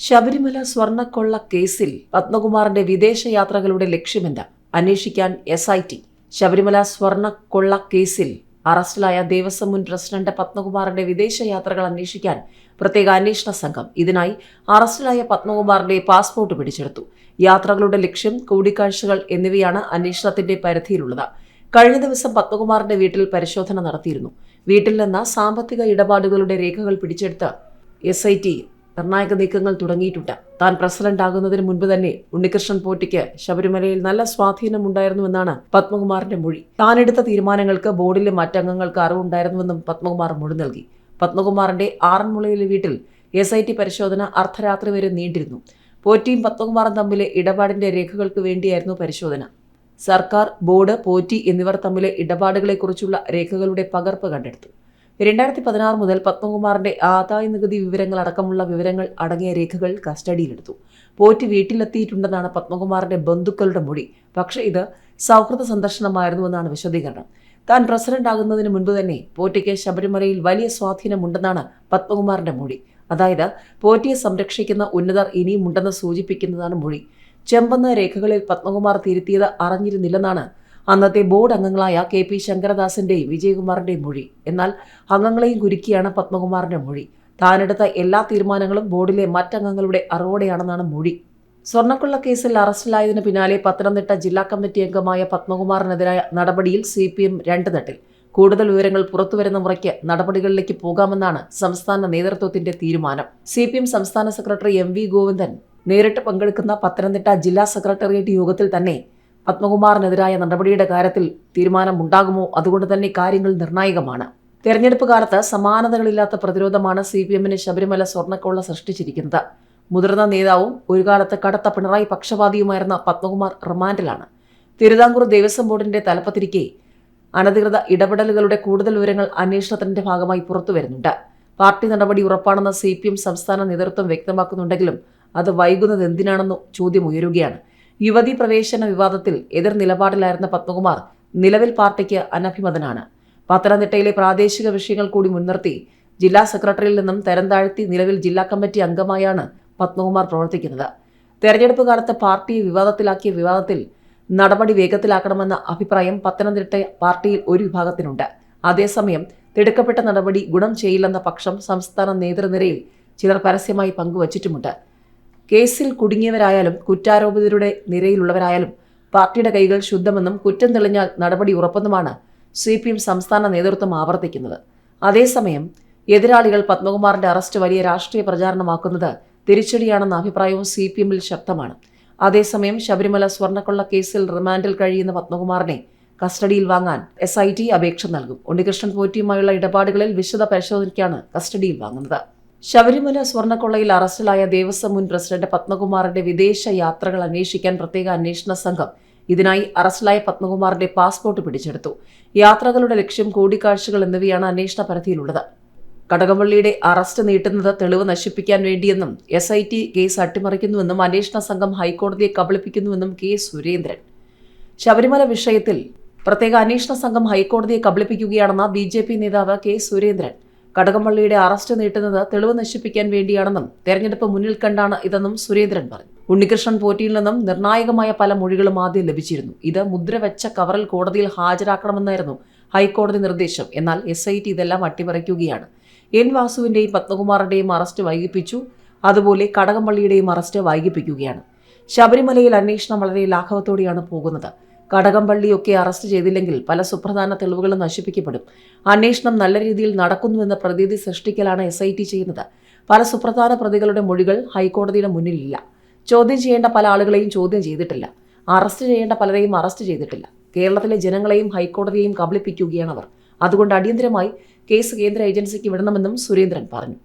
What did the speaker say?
ശബരിമല സ്വർണക്കൊള്ള കേസിൽ പത്മകുമാറിന്റെ വിദേശയാത്രകളുടെ ലക്ഷ്യമെന്ത്? അന്വേഷിക്കാൻ എസ് ഐ ടി ശബരിമല സ്വർണക്കൊള്ള കേസിൽ അറസ്റ്റിലായ ദേവസ്വം മുൻ പ്രസിഡന്റ് പത്മകുമാറിന്റെ വിദേശയാത്രകൾ അന്വേഷിക്കാൻ പ്രത്യേക അന്വേഷണ സംഘം ഇതിനായി അറസ്റ്റിലായ പത്മകുമാറിന്റെ പാസ്പോർട്ട് പിടിച്ചെടുത്തു. യാത്രകളുടെ ലക്ഷ്യം കൂടിക്കാഴ്ചകൾ എന്നിവയാണ് അന്വേഷണത്തിന്റെ പരിധിയിലുള്ളത്. കഴിഞ്ഞ ദിവസം പത്മകുമാറിന്റെ വീട്ടിൽ പരിശോധന നടത്തിയിരുന്നു. വീട്ടിൽ നിന്ന് സാമ്പത്തിക ഇടപാടുകളുടെ രേഖകൾ പിടിച്ചെടുത്ത് എസ് ഐ ടി നിർണായക നീക്കങ്ങൾ തുടങ്ങിയിട്ടുണ്ട്. താൻ പ്രസിഡന്റ് ആകുന്നതിന് മുൻപ് തന്നെ ഉണ്ണികൃഷ്ണൻ പോറ്റിക്ക് ശബരിമലയിൽ നല്ല സ്വാധീനമുണ്ടായിരുന്നുവെന്നാണ് പത്മകുമാറിന്റെ മൊഴി. താനെടുത്ത തീരുമാനങ്ങൾക്ക് ബോർഡിലെ മറ്റംഗങ്ങൾക്ക് അറിവുണ്ടായിരുന്നുവെന്നും പത്മകുമാർ മൊഴി നൽകി. പത്മകുമാറിന്റെ ആറന്മുളയിലെ വീട്ടിൽ എസ് ഐ ടി പരിശോധന അർദ്ധരാത്രി വരെ നീണ്ടിരുന്നു. പോറ്റിയും പത്മകുമാറും തമ്മിലെ ഇടപാടിന്റെ രേഖകൾക്ക് വേണ്ടിയായിരുന്നു പരിശോധന. സർക്കാർ ബോർഡ് പോറ്റി എന്നിവർ തമ്മിലെ ഇടപാടുകളെക്കുറിച്ചുള്ള രേഖകളുടെ പകർപ്പ് കണ്ടെടുത്തു. രണ്ടായിരത്തി പതിനാറ് മുതൽ പത്മകുമാറിന്റെ ആദായ നികുതി വിവരങ്ങൾ അടക്കമുള്ള വിവരങ്ങൾ അടങ്ങിയ രേഖകൾ കസ്റ്റഡിയിലെടുത്തു. പോറ്റി വീട്ടിലെത്തിയിട്ടുണ്ടെന്നാണ് പത്മകുമാറിന്റെ ബന്ധുക്കളുടെ മൊഴി. പക്ഷേ ഇത് സൗഹൃദ സന്ദർശനമായിരുന്നുവെന്നാണ് വിശദീകരണം. താൻ പ്രസിഡന്റ് ആകുന്നതിന് മുൻപ് തന്നെ പോറ്റിക്ക് ശബരിമലയിൽ വലിയ സ്വാധീനമുണ്ടെന്നാണ് പത്മകുമാറിന്റെ മൊഴി. അതായത് പോറ്റിയെ സംരക്ഷിക്കുന്ന ഉന്നതർ ഇനിയുമുണ്ടെന്ന് സൂചിപ്പിക്കുന്നതാണ് മൊഴി. ചെമ്പന്ന രേഖകളിൽ പത്മകുമാർ തിരുത്തിയത് അറിഞ്ഞിരുന്നില്ലെന്നാണ് അന്നത്തെ ബോർഡ് അംഗങ്ങളായ കെ പി ശങ്കരദാസിന്റെയും വിജയകുമാറിന്റെയും മൊഴി. എന്നാൽ അംഗങ്ങളെയും കുരുക്കിയാണ് പത്മകുമാറിന്റെ മൊഴി. താനെടുത്ത എല്ലാ തീരുമാനങ്ങളും ബോർഡിലെ മറ്റംഗങ്ങളുടെ അറിവോടെയാണെന്നാണ് മൊഴി. സ്വർണക്കൊള്ള കേസിൽ അറസ്റ്റിലായതിനു പിന്നാലെ പത്തനംതിട്ട ജില്ലാ കമ്മിറ്റി അംഗമായ പത്മകുമാറിനെതിരായ നടപടിയിൽ സി പി എം രണ്ട് തട്ടിൽ. കൂടുതൽ വിവരങ്ങൾ പുറത്തുവരുന്ന മുറയ്ക്ക് നടപടികളിലേക്ക് പോകാമെന്നാണ് സംസ്ഥാന നേതൃത്വത്തിന്റെ തീരുമാനം. സി പി എം സംസ്ഥാന സെക്രട്ടറി എം വി ഗോവിന്ദൻ നേരിട്ട് പങ്കെടുക്കുന്ന പത്തനംതിട്ട ജില്ലാ സെക്രട്ടേറിയറ്റ് യോഗത്തിൽ തന്നെ പത്മകുമാറിനെതിരായ നടപടിയുടെ കാര്യത്തിൽ തീരുമാനമുണ്ടാകുമോ? അതുകൊണ്ട് തന്നെ കാര്യങ്ങൾ നിർണായകമാണ്. തെരഞ്ഞെടുപ്പ് കാലത്ത് സമാനതകളില്ലാത്ത പ്രതിരോധമാണ് സി പി എമ്മിന് ശബരിമല സ്വർണക്കൊള്ള സൃഷ്ടിച്ചിരിക്കുന്നത്. മുതിർന്ന നേതാവും ഒരു കാലത്ത് കടത്ത പിണറായി പക്ഷപാതിയുമായിരുന്ന പത്മകുമാർ റിമാൻഡിലാണ്. തിരുവിതാംകൂർ ദേവസ്വം ബോർഡിന്റെ തലപ്പത്തിരിക്കെ അനധികൃത ഇടപെടലുകളുടെ കൂടുതൽ വിവരങ്ങൾ അന്വേഷണത്തിന്റെ ഭാഗമായി പുറത്തു വരുന്നുണ്ട്. പാർട്ടി നടപടി ഉറപ്പാണെന്ന് സി പി എം സംസ്ഥാന നേതൃത്വം വ്യക്തമാക്കുന്നുണ്ടെങ്കിലും അത് വൈകുന്നത് എന്തിനാണെന്നു ചോദ്യം ഉയരുകയാണ്. യുവതി പ്രവേശന വിവാദത്തിൽ എതിർ നിലപാടിലായിരുന്ന പത്മകുമാർ നിലവിൽ പാർട്ടിക്ക് അനഭിമതനാണ്. പത്തനംതിട്ടയിലെ പ്രാദേശിക വിഷയങ്ങൾ കൂടി മുൻനിർത്തി ജില്ലാ സെക്രട്ടറിയിൽ നിന്നും തരം താഴ്ത്തി നിലവിൽ ജില്ലാ കമ്മിറ്റി അംഗമായാണ് പത്മകുമാർ പ്രവർത്തിക്കുന്നത്. തെരഞ്ഞെടുപ്പ് കാലത്ത് പാർട്ടിയെ വിവാദത്തിലാക്കിയ വിവാദത്തിൽ നടപടി വേഗത്തിലാക്കണമെന്ന അഭിപ്രായം പത്തനംതിട്ട പാർട്ടിയിൽ ഒരു വിഭാഗത്തിനുണ്ട്. അതേസമയം തിടുക്കപ്പെട്ട നടപടി ഗുണം ചെയ്യില്ലെന്ന പക്ഷം സംസ്ഥാന നേതൃനിരയിൽ ചിലർ പരസ്യമായി പങ്കുവച്ചിട്ടുമുണ്ട്. കേസിൽ കുടുങ്ങിയവരായാലും കുറ്റാരോപിതരുടെ നിരയിലുള്ളവരായാലും പാർട്ടിയുടെ കൈകൾ ശുദ്ധമെന്നും കുറ്റം തെളിഞ്ഞാൽ നടപടി ഉറപ്പെന്നുമാണ് സി പി എം സംസ്ഥാന നേതൃത്വം ആവർത്തിക്കുന്നത്. അതേസമയം എതിരാളികൾ പത്മകുമാറിന്റെ അറസ്റ്റ് വലിയ രാഷ്ട്രീയ പ്രചാരണമാക്കുന്നത് തിരിച്ചടിയാണെന്ന അഭിപ്രായവും സി പി എമ്മിൽ ശക്തമാണ്. അതേസമയം ശബരിമല സ്വർണക്കൊള്ള കേസിൽ റിമാൻഡിൽ കഴിയുന്ന പത്മകുമാറിനെ കസ്റ്റഡിയിൽ വാങ്ങാൻ എസ് ഐ ടി അപേക്ഷ നൽകും. ഉണ്ണികൃഷ്ണൻ പോറ്റിയുമായുള്ള ഇടപാടുകളിൽ വിശദ പരിശോധനയ്ക്കാണ് കസ്റ്റഡിയിൽ വാങ്ങുന്നത്. ശബരിമല സ്വർണക്കൊള്ളയിൽ അറസ്റ്റിലായ ദേവസ്വം മുൻ പ്രസിഡന്റ് പത്മകുമാറിന്റെ വിദേശ യാത്രകൾ അന്വേഷിക്കാൻ പ്രത്യേക അന്വേഷണ സംഘം ഇതിനായി അറസ്റ്റിലായ പത്മകുമാറിന്റെ പാസ്പോർട്ട് പിടിച്ചെടുത്തു. യാത്രകളുടെ ലക്ഷ്യം കൂടിക്കാഴ്ചകൾ എന്നിവയാണ് അന്വേഷണ പരിധിയിലുള്ളത്. കടകംപള്ളിയുടെ അറസ്റ്റ് നീട്ടുന്നത് തെളിവ് നശിപ്പിക്കാൻ വേണ്ടിയെന്നും എസ് ഐ ടി കേസ് അട്ടിമറിക്കുന്നുവെന്നും അന്വേഷണ സംഘം ഹൈക്കോടതിയെ കബളിപ്പിക്കുന്നുവെന്നും കെ സുരേന്ദ്രൻ. ശബരിമല വിഷയത്തിൽ പ്രത്യേക അന്വേഷണ സംഘം ഹൈക്കോടതിയെ കബളിപ്പിക്കുകയാണെന്ന ബി നേതാവ് കെ സുരേന്ദ്രൻ. കടകംപള്ളിയുടെ അറസ്റ്റ് നീട്ടുന്നത് തെളിവ് നശിപ്പിക്കാൻ വേണ്ടിയാണെന്നും തെരഞ്ഞെടുപ്പ് മുന്നിൽ കണ്ടാണ് ഇതെന്നും സുരേന്ദ്രൻ പറഞ്ഞു. ഉണ്ണികൃഷ്ണൻ പോറ്റിയിൽ നിന്നും നിർണായകമായ പല മൊഴികളും ആദ്യം ലഭിച്ചിരുന്നു. ഇത് മുദ്ര വെച്ച കവറിൽ കോടതിയിൽ ഹാജരാക്കണമെന്നായിരുന്നു ഹൈക്കോടതി നിർദ്ദേശം. എന്നാൽ എസ് ഐ ടി ഇതെല്ലാം അട്ടിമറിക്കുകയാണ്. N വാസുവിന്റെയും പത്മകുമാറിന്റെയും arrest വൈകിപ്പിച്ചു. അതുപോലെ കടകംപള്ളിയുടെയും അറസ്റ്റ് വൈകിപ്പിക്കുകയാണ്. ശബരിമലയിൽ അന്വേഷണം വളരെ ലാഘവത്തോടെയാണ് പോകുന്നത്. കടകംപള്ളിയൊക്കെ അറസ്റ്റ് ചെയ്തില്ലെങ്കിൽ പല സുപ്രധാന തെളിവുകളും നശിപ്പിക്കപ്പെടും. അന്വേഷണം നല്ല രീതിയിൽ നടക്കുന്നുവെന്ന പ്രതീതി സൃഷ്ടിക്കലാണ് എസ് ഐ ടി ചെയ്യുന്നത്. പല സുപ്രധാന പ്രതികളുടെ മൊഴികൾ ഹൈക്കോടതിയുടെ മുന്നിലില്ല. ചോദ്യം ചെയ്യേണ്ട പല ആളുകളെയും ചോദ്യം ചെയ്തിട്ടില്ല. അറസ്റ്റ് ചെയ്യേണ്ട പലരെയും അറസ്റ്റ് ചെയ്തിട്ടില്ല. കേരളത്തിലെ ജനങ്ങളെയും ഹൈക്കോടതിയെയും കബളിപ്പിക്കുകയാണ് അവർ. അതുകൊണ്ട് അടിയന്തരമായി കേസ് കേന്ദ്ര ഏജൻസിക്ക് വിടണമെന്നും സുരേന്ദ്രൻ പറഞ്ഞു.